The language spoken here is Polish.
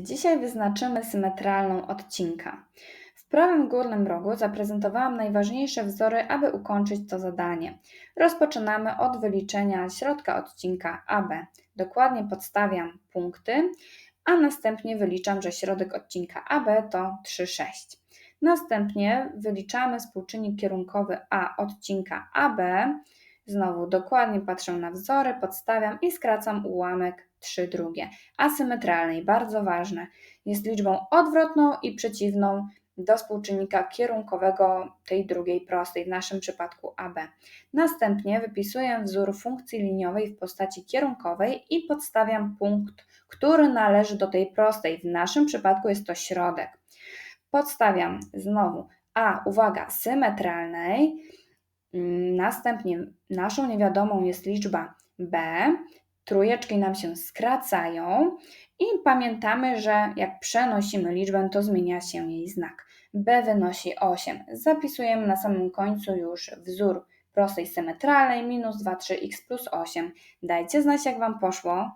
Dzisiaj wyznaczymy symetralną odcinka. W prawym górnym rogu zaprezentowałam najważniejsze wzory, aby ukończyć to zadanie. Rozpoczynamy od wyliczenia środka odcinka AB. Dokładnie podstawiam punkty, a następnie wyliczam, że środek odcinka AB to 3,6. Następnie wyliczamy współczynnik kierunkowy A odcinka AB. Znowu dokładnie patrzę na wzory, podstawiam i skracam ułamek 3 drugie. Asymetralnej, bardzo ważne, jest liczbą odwrotną i przeciwną do współczynnika kierunkowego tej drugiej prostej, w naszym przypadku AB. Następnie wypisuję wzór funkcji liniowej w postaci kierunkowej i podstawiam punkt, który należy do tej prostej. W naszym przypadku jest to środek. Podstawiam znowu A, uwaga, symetralnej. Mm, Następnie naszą niewiadomą jest liczba B. Trójeczki nam się skracają i pamiętamy, że jak przenosimy liczbę, to zmienia się jej znak. B wynosi 8. Zapisujemy na samym końcu już wzór prostej symetralnej minus 2, 3x plus 8. Dajcie znać, jak Wam poszło.